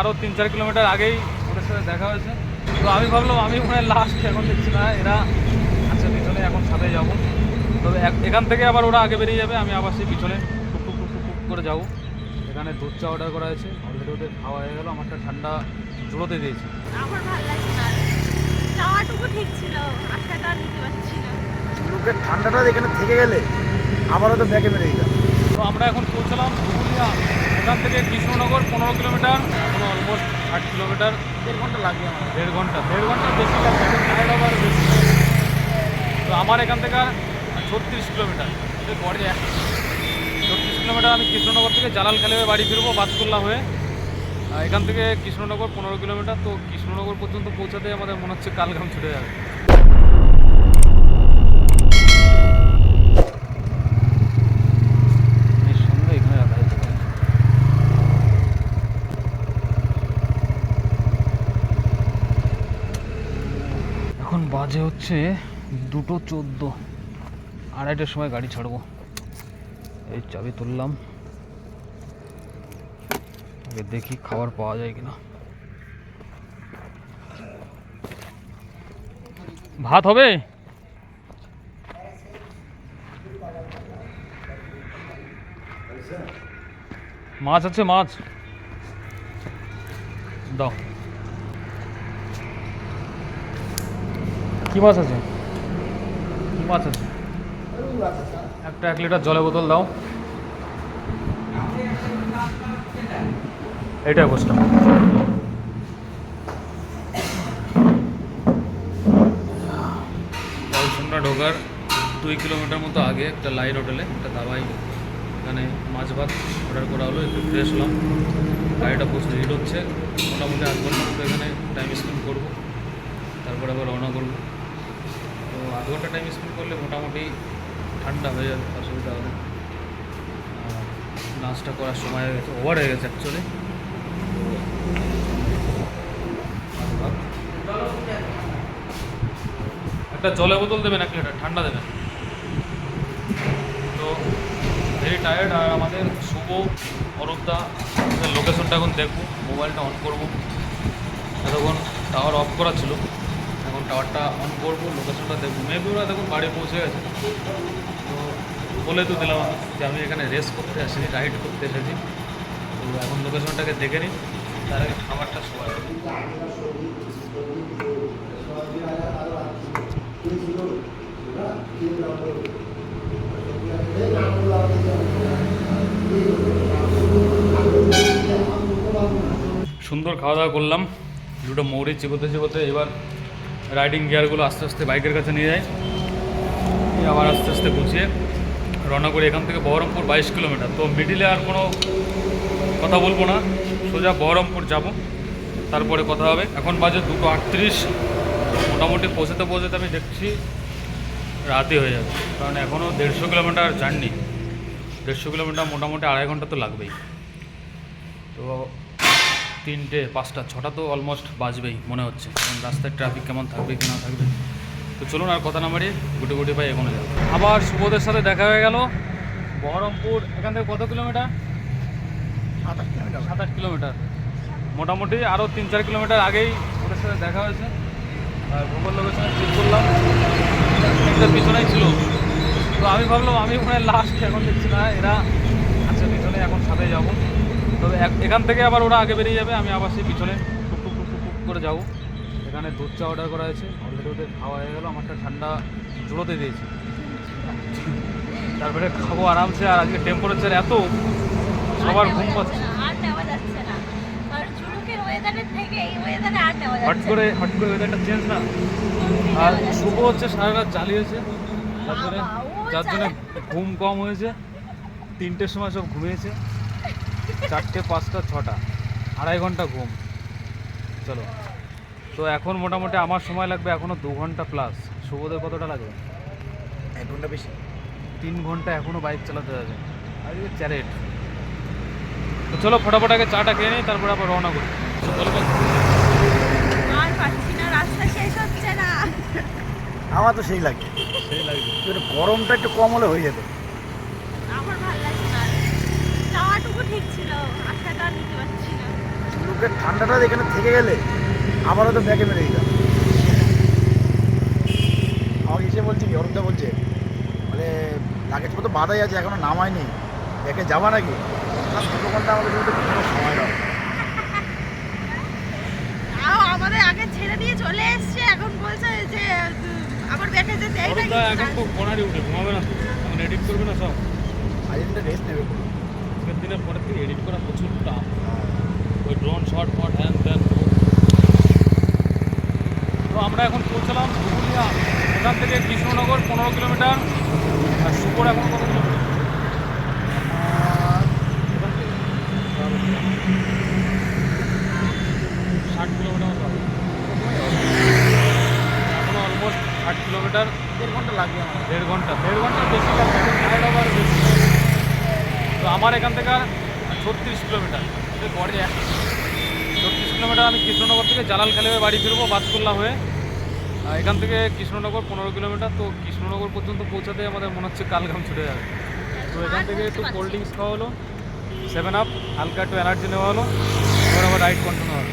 আরও তিন চার কিলোমিটার আগেই ওদের সাথে দেখা হয়েছে। তো আমি ভাবলাম আমি মনে হয় লাস্ট এখন দেখছি না এরা আচ্ছা পিছনে এখন সাথে যাব। তবে এখান থেকে আবার ওরা আগে বেরিয়ে যাবে আমি আবার সেই পিছনে টুক টুক টুক টুক করে যাব। এখানে দুধ চা অর্ডার করা হয়েছে অলরেডি ওদের খাওয়া হয়ে গেলো আমারটা ঠান্ডা জুড়োতে দিয়েছি। আমার ভালো লাগছে না। যাওয়াটুকু ঠিক ছিল আশাটা নিতে পারছি না। লোকের ঠান্ডাটা এখানে থেকে গেলে আমারও তো ব্যাগে বেরিয়ে দিতাম তো আমরা এখন পৌঁছলাম পুরুলিয়া। এখান থেকে কৃষ্ণনগর পনেরো কিলোমিটার এখন অলমোস্ট আট কিলোমিটার। দেড় ঘণ্টা লাগবে আমার। দেড় ঘণ্টা দেড় ঘণ্টা বেশি লাগবে টায়ার্ড আবার বেশি। তো আমার এখান থেকে ছত্রিশ কিলোমিটার এটা গড়ে এক। ছত্রিশ কিলোমিটার আমি কৃষ্ণনগর থেকে জালালখালি হয়ে বাড়ি ফিরবো বাসকুল্লা হয়ে। এখান থেকে কৃষ্ণনগর পনেরো কিলোমিটার তো কৃষ্ণনগর পর্যন্ত পৌঁছাতে আমাদের মনে হচ্ছে কালঘাম ছুটে যাবে নিঃসন্দেহে এখানে রাখা যেতে পারে। এখন বাজে হচ্ছে দুটো চোদ্দ। আড়াইটার সময় গাড়ি ছাড়বো। এই চাবি তুললাম। আগে দেখি খাবার পাওয়া যায় কিনা। ভাত হবে? মাছ আছে, মাছ। দাও। কি মাছ আছে? কি মাছ আছে? একটা এক লিটার জলের বোতল দাও। এইটাই বসলাম পলসুন্ডা ঢোকার দুই কিলোমিটার মতো আগে একটা লাইট হোটেলে, একটা দাবাই এখানে মাছ ভাত অর্ডার করা হলো, একটু ফ্রেশ হলাম। গাড়িটা প্রচুর হিট হচ্ছে। মোটামুটি আধ ঘণ্টা মতো এখানে টাইম স্পেন্ড করব। তারপরে আবার রওনা করব। আধ ঘণ্টা টাইম স্পেন্ড করলে মোটামুটি ঠান্ডা হয়ে যাবে, অসুবিধা হবে না। আর লাঞ্চটা করার সময় হয়ে গেছে ওভার হয়ে গেছে অ্যাকচুয়ালি একটা জলের বোতল দেবেন এক লিটার ঠান্ডা দেবেন। তো ভেরি টায়ার্ড আর আমাদের শুভ অরূপদা লোকেশনটা এখন দেখব মোবাইলটা অন করব। এতক্ষণ টাওয়ার অফ করা ছিল। টাওয়ারটা অন করব লোকেশনটা দেখব। মেবি ওরা দেখুন বাড়ি পৌঁছে গেছে। তো বলে তো দিলাম যে আমি এখানে রেস করতে আসিনি রাইড করতে এসেছি। তো এখন লোকেশনটাকে দেখে নিই, তার আগে খাবারটা সবাই সুন্দর খাওয়া দাওয়া করলাম। দুটো মৌরি চিবোতে চিবোতে এবার রাইডিং গিয়ারগুলো আস্তে আস্তে বাইকের কাছে নিয়ে নিয়ে আবার আস্তে আস্তে গুছিয়ে রওনা করি এখান থেকে বহরমপুর বাইশ কিলোমিটার। তো মিডিলে আর কোনো কথা বলব না। সোজা বহরমপুর যাব। তারপরে কথা হবে। এখন বাজে দুটো আটত্রিশ। মোটামুটি পৌঁছাতে পৌঁছাতে আমি দেখছি রাতে হয়ে যাবে কারণ এখনও দেড়শো কিলোমিটার জার্নি। দেড়শো কিলোমিটার মোটামুটি আড়াই ঘণ্টা তো লাগবেই। তো তিনটে পাঁচটা ছটা তো অলমোস্ট বাজবেই মনে হচ্ছে। কারণ রাস্তায় ট্রাফিক কেমন থাকবে কি না থাকবে। তো চলুন আর কথা না মারিয়ে গুটি গুটি পাই এগোনো যাবে আবার শুভদের সাথে দেখা হয়ে গেল। বহরমপুর এখান থেকে কত কিলোমিটার? কিলোমিটার। সাতাশ কিলোমিটার। মোটামুটি আরও তিন চার কিলোমিটার আগেই ওদের সাথে দেখা হয়েছে। আর ভূগোল লোকেশনে ঠিক করলাম। একটা পিছনেই ছিল। তো আমি ভাবলাম আমি মনে হয় লাস্ট এখন দেখছি না এরা আচ্ছা পিছনে এখন সাথে যাব। তবে এখান থেকে আবার ওরা আগে বেরিয়ে যাবে, আমি আবার সেই পিছনে টুক টুক টুক টুক করে যাব। এখানে দুধ চা অর্ডার করা হয়েছে অলরেডি ওদের খাওয়া হয়ে গেলো, আমারটা ঠান্ডা জুড়োতে দিয়েছি। তারপরে খাব আরামসে, আর আজকে টেম্পারেচার এত, সবার ঘুম পাচ্ছে। হট করে হট করে ওয়েদারটা চেঞ্জ না। আর শুভ হচ্ছে, সারা রাত যার জন্য যার জন্য ঘুম কম হয়েছে, তিনটের সময় সব ঘুমিয়েছে। চারটে পাঁচটা ছটা। আড়াই ঘণ্টা ঘুম। চলো। তো এখন মোটামুটি আমার সময় লাগবে এখনও দু ঘণ্টা প্লাস শুভদের কতটা লাগবে? এক ঘণ্টা বেশি। তিন ঘণ্টা এখনও বাইক চালাতে যাবে আর চ্যারেট তো চলো ফটাফট আগে চাটা খেয়ে নিই তারপরে আবার রওনা করি। আর পাচ্ছি না রাস্তা শেষ হচ্ছে না। আমার তো সেই লাগে। সেই লাগবে একটু গরমটা একটু কম হলে হয়ে যেত আমার ভালো লাগছে না যাওয়াটুকু ঠিক ছিল আশাটা নিতে পারছি না। বুকের ঠান্ডাটা এখানে থেকে গেলে আবারও তো ব্যাগে মেরে দিতাম। আমাকে এসে বলছে কি অরুণদা বলছে মানে লাগেজ মতো বাধাই আছে এখনও নামায়নি। ব্যাগে যাবা নাকি? ছোটো ঘণ্টা আমাদের কিন্তু কোনো সময় দাও। তাও আমাদের আগে ছেড়ে দিয়ে চলে এসছে এখন বলছে যে আবার ব্যাগে যেতে এখন তো কোনারি উঠে ঘুমাবে না এডিট করবে না সব? আজ রেস্ট নেবে। আজকের দিনের পরের থেকে এডিট করা প্রচুর টাফ ওই ড্রোন শট ফট হ্যান ত্যান তো আমরা এখন পৌঁছলাম পুরুলিয়া এখান থেকে কৃষ্ণনগর পনেরো কিলোমিটার আর সুপর এখন কত কিলোমিটার? ষাট কিলোমিটার মতো হবে। অলমোস্ট ষাট কিলোমিটার। দেড় ঘণ্টা লাগবে আমার। দেড় ঘণ্টা। দেড় ঘণ্টা বেশি লাগবে। তো আমার এখান থেকে ছত্রিশ কিলোমিটার। পরে ছত্রিশ কিলোমিটার আমি কৃষ্ণনগর থেকে জালালখালি হয়ে বাড়ি ফিরবো বাসকুল্লা হয়ে। এখান থেকে কৃষ্ণনগর পনেরো কিলোমিটার। তো কৃষ্ণনগর পর্যন্ত পৌঁছাতে আমাদের মনে হচ্ছে কালঘাম ছুটে যাবে। তো এখান থেকে একটু কোল্ড ড্রিঙ্কস খাওয়া হলো। সেভেন আপ হালকা একটু এনার্জি নেওয়া হলো। এবার আবার রাইড কন্টিনিউ হবে।